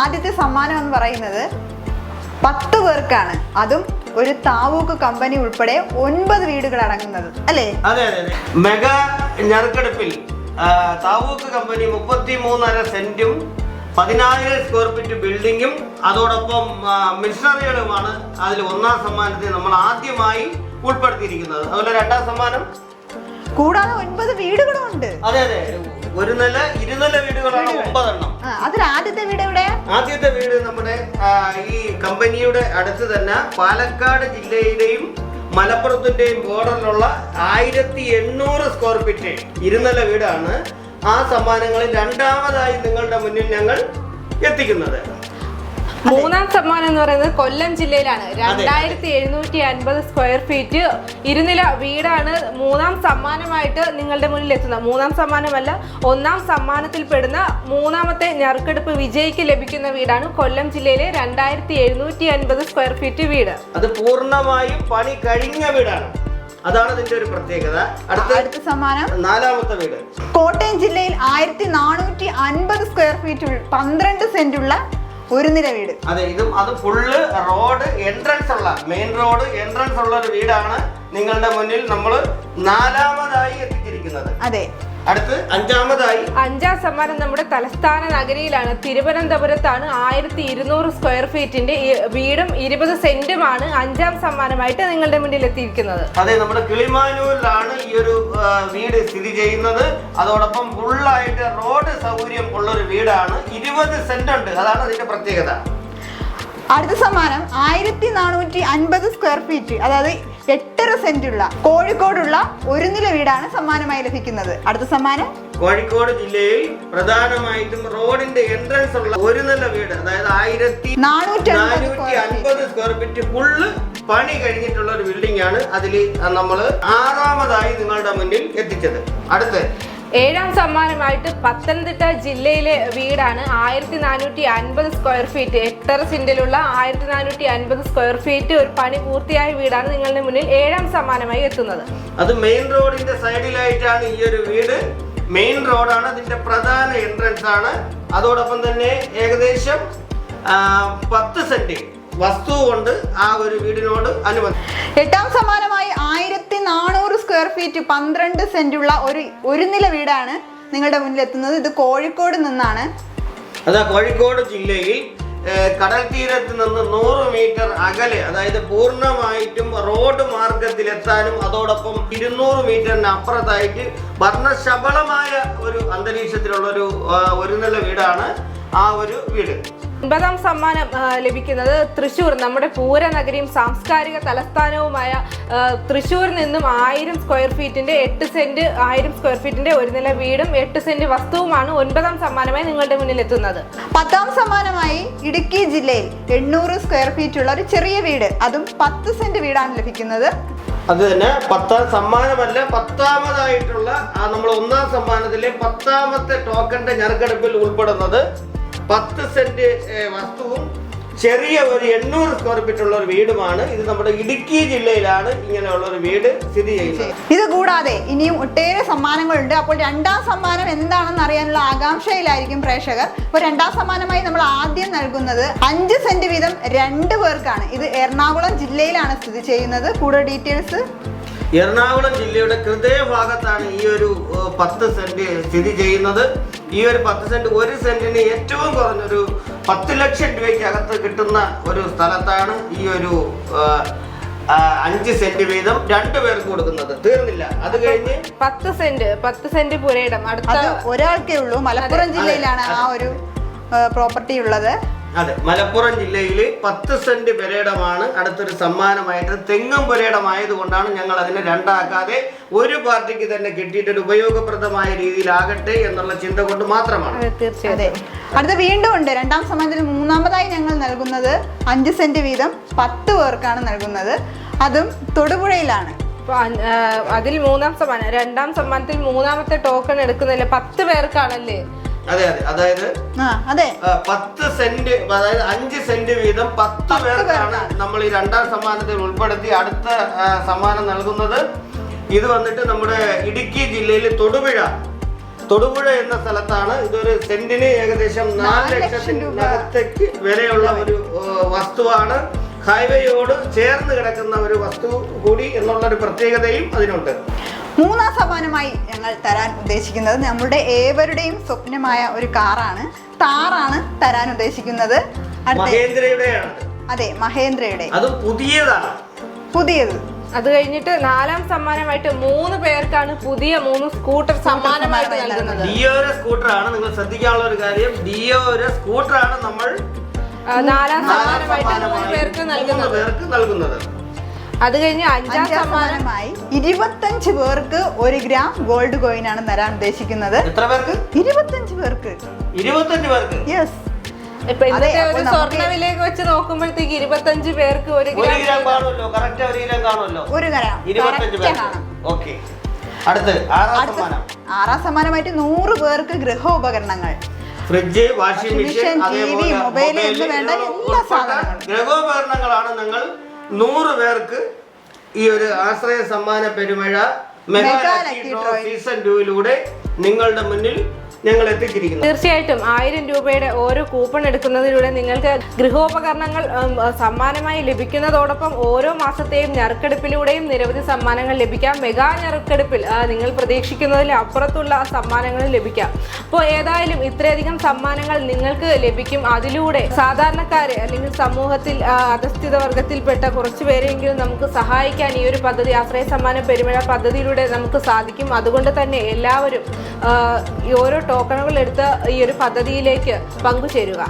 ആദ്യത്തെ സമ്മാനം എന്ന് പറയുന്നത് പത്ത് പേർക്കാണ്. അതും ഒരു താവൂക്ക് കമ്പനി ഉൾപ്പെടെ ഒൻപത് വീടുകൾ അടങ്ങുന്നത്. അല്ലേ? അതെ അതെ മെഗാ ഞെറുക്കെടുപ്പിൽ താവൂക്ക് കമ്പനി മുപ്പത്തി മൂന്നര സെന്റും പതിനായിരം സ്ക്വയർ ഫീറ്റ് ബിൽഡിങ്ങും അതോടൊപ്പം മിഷനറികളുമാണ് അതിൽ ഒന്നാം സമ്മാനത്തിൽ നമ്മൾ ആദ്യമായി ഉൾപ്പെടുത്തിയിരിക്കുന്നത്. അതുപോലെ രണ്ടാം സമ്മാനം. കൂടാതെ ഒൻപത് വീടുകളും ഉണ്ട്. അതെ അതെ. ഒരു നില ഇരുനില വീടുകളാണ് ഒമ്പതെണ്ണം. അതിൽ ആദ്യത്തെ വീട് എവിടെ? ആദ്യത്തെ വീട് നമ്മുടെ ഈ കമ്പനിയുടെ അടുത്ത് തന്നെ പാലക്കാട് ജില്ലയിലെയും മലപ്പുറത്തിന്റെയും ബോർഡറിലുള്ള ആയിരത്തി എണ്ണൂറ് സ്ക്വയർ ഫീറ്റ് ഇരുനില വീടാണ് ആ സമ്മാനങ്ങളിൽ രണ്ടാമതായി നിങ്ങളുടെ മുന്നിൽ ഞങ്ങൾ എത്തിക്കുന്നത്. മൂന്നാം സമ്മാനം എന്ന് പറയുന്നത് കൊല്ലം ജില്ലയിലാണ്. രണ്ടായിരത്തി എഴുന്നൂറ്റി അൻപത് സ്ക്വയർ ഫീറ്റ് ഇരുനില വീടാണ് മൂന്നാം സമ്മാനമായിട്ട് നിങ്ങളുടെ മുന്നിൽ എത്തുന്നത്. മൂന്നാം സമ്മാനമല്ല ഒന്നാം സമ്മാനത്തിൽ പെടുന്ന മൂന്നാമത്തെ ഞറുക്കെടുപ്പ് വിജയിക്ക് ലഭിക്കുന്ന വീടാണ് കൊല്ലം ജില്ലയിലെ രണ്ടായിരത്തി എഴുന്നൂറ്റി അൻപത് സ്ക്വയർ ഫീറ്റ് വീട്. അത് പൂർണമായും പണി കഴിഞ്ഞ വീടാണ്. അതാണ് ഇതിന്റെ ഒരു പ്രത്യേകത. അടുത്ത അടുത്ത സമ്മാനം. നാലാമത്തെ വീട്. കോട്ടയം ജില്ലയിൽ ആയിരത്തി നാനൂറ്റി അൻപത് സ്ക്വയർ ഫീറ്റ് പന്ത്രണ്ട് സെന്റ് ഉള്ള ഒരു നില വീട്. അതെ ഇതും അത് ഫുള്ള് റോഡ് എൻട്രൻസ് ഉള്ള മെയിൻ റോഡ് എൻട്രൻസ് ഉള്ള ഒരു വീടാണ് നിങ്ങളുടെ മുന്നിൽ നമ്മൾ നാലാമതായി എത്തിച്ചിരിക്കുന്നത്. അതെ. അടുത്ത് അഞ്ചാമതായി അഞ്ചാം സമ്മാനം നമ്മുടെ തലസ്ഥാന നഗരിയിലാണ്. തിരുവനന്തപുരത്താണ് ആയിരത്തി ഇരുന്നൂറ് സ്ക്വയർ ഫീറ്റിന്റെ ഈ വീടും ഇരുപത് സെന്റുമാണ് അഞ്ചാം സമ്മാനമായിട്ട് നിങ്ങളുടെ മുന്നിൽ എത്തിയിരിക്കുന്നത്. അതെ നമ്മുടെ കിളിമാനൂരിലാണ് ഈ ഒരു വീട് സ്ഥിതി ചെയ്യുന്നത്. അതോടൊപ്പം ഫുള്ളായിട്ട് റോഡ് സൗകര്യം ഉള്ള ഒരു വീടാണ്. ഇരുപത് സെന്റ് ഉണ്ട് അതാണ് അതിന്റെ പ്രത്യേകത. അടുത്ത സമ്മാനം ആയിരത്തി നാനൂറ്റി അൻപത് സ്ക്വയർ ഫീറ്റ് അതായത് എട്ടര സെന്റ് ഉള്ള കോഴിക്കോടുള്ള ഒരു നില വീടാണ് സമ്മാനമായി ലഭിക്കുന്നത്. അടുത്ത സമ്മാനം? കോഴിക്കോട് ജില്ലയിൽ പ്രധാനമായിട്ടും റോഡിന്റെ എൻട്രൻസ് ഉള്ള ഒരു നില വീട് അതായത് ആയിരത്തി നാനൂറ്റി അൻപത് സ്ക്വയർ ഫീറ്റ് ഫുള്ള് പണി കഴിഞ്ഞിട്ടുള്ള ഒരു ബിൽഡിംഗ് ആണ് അതിൽ നമ്മൾ ആറാമതായി നിങ്ങളുടെ മുന്നിൽ എത്തിച്ചത്. അടുത്ത് ഏഴാം സമ്മാനമായിട്ട് പത്തനംതിട്ട ജില്ലയിലെ വീടാണ്. ആയിരത്തി നാനൂറ്റി അൻപത് സ്ക്വയർ ഫീറ്റ് എട്ടര സിൻഡിലുള്ള ആയിരത്തി നാനൂറ്റി അൻപത് സ്ക്വയർ ഫീറ്റ് ഒരു പണി പൂർത്തിയായ വീടാണ് നിങ്ങളുടെ മുന്നിൽ ഏഴാം സമ്മാനമായി എത്തുന്നത്. അത് മെയിൻ റോഡിന്റെ സൈഡിലായിട്ടാണ് ഈ ഒരു വീട്. മെയിൻ റോഡാണ് അതിന്റെ പ്രധാന എൻട്രൻസ് ആണ്. അതോടൊപ്പം തന്നെ ഏകദേശം പത്ത് സെന്റ്. വസ്തു കൊണ്ട് ആ ഒരു വീടിനോട് അനുബന്ധം എട്ടാം സമാനമായി ആയിരത്തി നാനൂറ് സ്ക്വയർ ഫീറ്റ് പന്ത്രണ്ട് സെന്റ് ഉള്ള ഒരു ഒരു നില വീടാണ് നിങ്ങളുടെ മുന്നിൽ എത്തുന്നത് ഇത് കോഴിക്കോട് നിന്നാണ്. അതാ കോഴിക്കോട് ജില്ലയിൽ കടൽ തീരത്ത് നിന്ന് നൂറ് മീറ്റർ അകലെ അതായത് പൂർണമായിട്ടും റോഡ് മാർഗത്തിലെത്താനും അതോടൊപ്പം ഇരുന്നൂറ് മീറ്ററിന് അപ്പുറത്തായിട്ട് വർണശബളമായ ഒരു അന്തരീക്ഷത്തിലുള്ള ഒരു ഒരു നില വീടാണ് ആ ഒരു വീട്. ഒൻപതാം സമ്മാനം ലഭിക്കുന്നത് തൃശ്ശൂർ നമ്മുടെ പൂരനഗരിയും സാംസ്കാരിക തലസ്ഥാനവുമായ തൃശ്ശൂരിൽ നിന്നും ആയിരം സ്ക്വയർ ഫീറ്റിന്റെ എട്ട് സെന്റ് ആയിരം സ്ക്വയർ ഫീറ്റിന്റെ ഒരു നില വീടും എട്ട് സെന്റ് വസ്തുവുമാണ് ഒൻപതാം സമ്മാനമായി നിങ്ങളുടെ മുന്നിൽ എത്തുന്നത് പത്താം സമ്മാനമായി ഇടുക്കി ജില്ലയിൽ എണ്ണൂറ് സ്ക്വയർ ഫീറ്റ് ഉള്ള ഒരു ചെറിയ വീട് അതും പത്ത് സെന്റ് വീടാണ് ലഭിക്കുന്നത്. അത് തന്നെ പത്താം സമ്മാനമല്ല പത്താമതായിട്ടുള്ള ആ നമ്മൾ ഒന്നാം സമ്മാനത്തിലെ പത്താമത്തെ ടോക്കന്റെ ഞെറുക്കെടുപ്പിൽ ഉൾപ്പെടുന്നത് പത്ത് സെന്റ് വസ്തുവും ചെറിയ ഒരു എണ്ണൂറ് സ്ക്വയർ ഫീറ്റ് ഉള്ള ഒരു വീടുമാണ്. ഇത് നമ്മുടെ ഇടുക്കി ജില്ലയിലാണ് ഇങ്ങനെയുള്ള ഒരു വീട് സ്ഥിതി ചെയ്യുന്നത്. ഇത് കൂടാതെ ഇനിയും ഒട്ടേറെ സമ്മാനങ്ങളുണ്ട്. അപ്പോൾ രണ്ടാം സമ്മാനം എന്താണെന്ന് അറിയാനുള്ള ആകാംക്ഷയിലായിരിക്കും പ്രേക്ഷകർ. അപ്പോൾ രണ്ടാം സമ്മാനമായി നമ്മൾ ആദ്യം നൽകുന്നത് അഞ്ച് സെന്റ് വീതം രണ്ട് പേർക്കാണ്. ഇത് എറണാകുളം ജില്ലയിലാണ് സ്ഥിതി ചെയ്യുന്നത്. കൂടുതൽ ഡീറ്റെയിൽസ്? എറണാകുളം ജില്ലയുടെ ഹൃദയഭാഗത്താണ് ഈ ഒരു പത്ത് സെന്റ് സ്ഥിതി ചെയ്യുന്നത്. ഈ ഒരു പത്ത് സെന്റ് ഒരു സെന്റിന് ഏറ്റവും കുറഞ്ഞൊരു പത്ത് ലക്ഷം രൂപയ്ക്ക് അകത്ത് കിട്ടുന്ന ഒരു സ്ഥലത്താണ് ഈ ഒരു അഞ്ച് സെന്റ് വീതം രണ്ടു പേർക്ക് കൊടുക്കുന്നത്. തീർന്നില്ല. അത് കഴിഞ്ഞ് പത്ത് സെന്റ് പത്ത് സെന്റ് പുരയിടം. അടുത്ത ഒരാൾക്കേ ഉള്ളൂ. മലപ്പുറം ജില്ലയിലാണ് ആ ഒരു പ്രോപ്പർട്ടി ഉള്ളത്. അതെ മലപ്പുറം ജില്ലയിൽ പത്ത് സെന്റ് പുരയിടമാണ് അടുത്തൊരു സമ്മാനമായിട്ട് തെങ്ങും പുരയിടമായതുകൊണ്ടാണ് ഞങ്ങൾ അതിനെ രണ്ടാക്കാതെ ഒരു പാർട്ടിക്ക് തന്നെ കിട്ടിയിട്ട് ഒരു ഉപയോഗപ്രദമായ രീതിയിലാകട്ടെ എന്നുള്ള ചിന്ത കൊണ്ട് മാത്രമാണ്. അതെ, തീർച്ചയായും അടുത്ത വീണ്ടും ഉണ്ട്. രണ്ടാം സമ്മാനത്തിന് മൂന്നാമതായി ഞങ്ങൾ നൽകുന്നത് അഞ്ച് സെന്റ് വീതം പത്ത് പേർക്കാണ് നൽകുന്നത്. അതും തൊടുപുഴയിലാണ്. അതിൽ മൂന്നാം സമ്മാനം രണ്ടാം സമ്മാനത്തിൽ മൂന്നാമത്തെ ടോക്കൺ എടുക്കുന്നില്ല പത്ത് പേർക്കാണല്ലേ? അതെ അതെ. അതായത് അതെ. പത്ത് സെന്റ് അതായത് അഞ്ച് സെന്റ് വീതം പത്ത് പേർക്കാണ് നമ്മൾ ഈ രണ്ടാം സമ്മാനത്തിൽ ഉൾപ്പെടുത്തി അടുത്ത സമ്മാനം നൽകുന്നത്. ഇത് വന്നിട്ട് നമ്മുടെ ഇടുക്കി ജില്ലയിൽ തൊടുപുഴ. തൊടുപുഴ എന്ന സ്ഥലത്താണ് ഇതൊരു സെന്റിന് ഏകദേശം നാല് നാല് ലക്ഷം ലക്ഷത്തിന് അകത്തേക്ക് വിലയുള്ള ഒരു വസ്തുവാണ്. ഹൈവേയോട് ചേർന്ന് കിടക്കുന്ന ഒരു വസ്തു കൂടി എന്നുള്ള ഒരു പ്രത്യേകതയും അതിനുണ്ട്. മൂന്നാം സമ്മാനമായി ഞങ്ങൾ തരാൻ ഉദ്ദേശിക്കുന്നത് നമ്മുടെ ഏവരുടെയും സ്വപ്നമായ ഒരു കാറാണ്. താറാണ് തരാൻ ഉദ്ദേശിക്കുന്നത്. അതെ മഹേന്ദ്രയുടെ. അതും പുതിയതാണ്. പുതിയത്. അത് കഴിഞ്ഞിട്ട് നാലാം സമ്മാനമായിട്ട് മൂന്ന് പേർക്കാണ് പുതിയ മൂന്ന് സ്കൂട്ടർ സമ്മാനമായിട്ട് സമ്മാനമായി നൽകുന്നത്. ഡിയോയുടെ സ്കൂട്ടറാണ്. നിങ്ങൾ ശ്രദ്ധിക്കാനുള്ള ഒരു കാര്യം ഡിയോയുടെ സ്കൂട്ടറാണ് നമ്മൾ നാലാം സമ്മാനമായിട്ട് മൂന്ന് പേർക്ക് നൽകുന്നത്. അത് കഴിഞ്ഞ് അഞ്ചാം അഞ്ചാം സമ്മാനം. സമ്മാനമായി ഇരുപത്തഞ്ച് പേർക്ക് ഒരു ഗ്രാം ഗോൾഡ് കോയിൻ ആണ് തരാൻ ഉദ്ദേശിക്കുന്നത്. എത്ര പേർക്ക്? ഇരുപത്തഞ്ച് പേർക്ക്. ഇരുപത്തഞ്ച് പേർക്ക്? യെസ് ഇപ്പൊ ഇന്നത്തെ ഒരു നമുക്ക് സ്വർണ വെച്ച് നോക്കുമ്പോഴത്തേക്ക് ഇരുപത്തഞ്ച് പേർക്ക് ഒരു ഗ്രാം ഗ്രാം കാണുമല്ലോ കറക്റ്റ് ഒരു ഗ്രാം കാണുമല്ലോ? ഒരു ഗ്രാം ഇരുപത്തഞ്ച് പേർക്ക്. കാണാം ഓക്കെ അടുത്ത് ആറാം സമ്മാനം. ആറാം സമ്മാനമായിട്ട് നൂറ് പേർക്ക് ഗൃഹോപകരണങ്ങൾ ഫ്രിഡ്ജ് വാഷിംഗ് മെഷീൻ mobile എന്ന് വേണ്ട എല്ലാ സാധനങ്ങളും. ഗൃഹോപകരണങ്ങളാണ് നിങ്ങൾ നൂറ് പേർക്ക് ഈ ഒരു ആശ്രയ സമ്മാന പെരുമഴ മെഗാ ലക്കി ടൂയിലൂടെ നിങ്ങളുടെ മുന്നിൽ ഞങ്ങൾ എത്തിച്ചിരിക്കുന്നത് തീർച്ചയായിട്ടും ആയിരം രൂപയുടെ ഓരോ കൂപ്പൺ എടുക്കുന്നതിലൂടെ നിങ്ങൾക്ക് ഗൃഹോപകരണങ്ങൾ സമ്മാനമായി ലഭിക്കുന്നതോടൊപ്പം ഓരോ മാസത്തെയും ഞറുക്കെടുപ്പിലൂടെയും നിരവധി സമ്മാനങ്ങൾ ലഭിക്കാം. മെഗാ ഞറുക്കെടുപ്പിൽ നിങ്ങൾ പ്രതീക്ഷിക്കുന്നതിൽ അപ്പുറത്തുള്ള സമ്മാനങ്ങൾ ലഭിക്കാം. അപ്പോൾ ഏതായാലും ഇത്രയധികം സമ്മാനങ്ങൾ നിങ്ങൾക്ക് ലഭിക്കും. അതിലൂടെ സാധാരണക്കാരെ അല്ലെങ്കിൽ സമൂഹത്തിൽ അധസ്ഥിത വർഗത്തിൽപ്പെട്ട കുറച്ച് പേരെങ്കിലും നമുക്ക് സഹായിക്കാൻ ഈ ഒരു പദ്ധതി ആശ്രയ സമ്മാന പെരുമഴ പദ്ധതിയിലൂടെ നമുക്ക് സാധിക്കും. അതുകൊണ്ട് തന്നെ എല്ലാവരും ഓരോ ടോക്കണുകൾ എടുത്ത് ഈ ഒരു പദ്ധതിയിലേക്ക് പങ്കുചേരുക.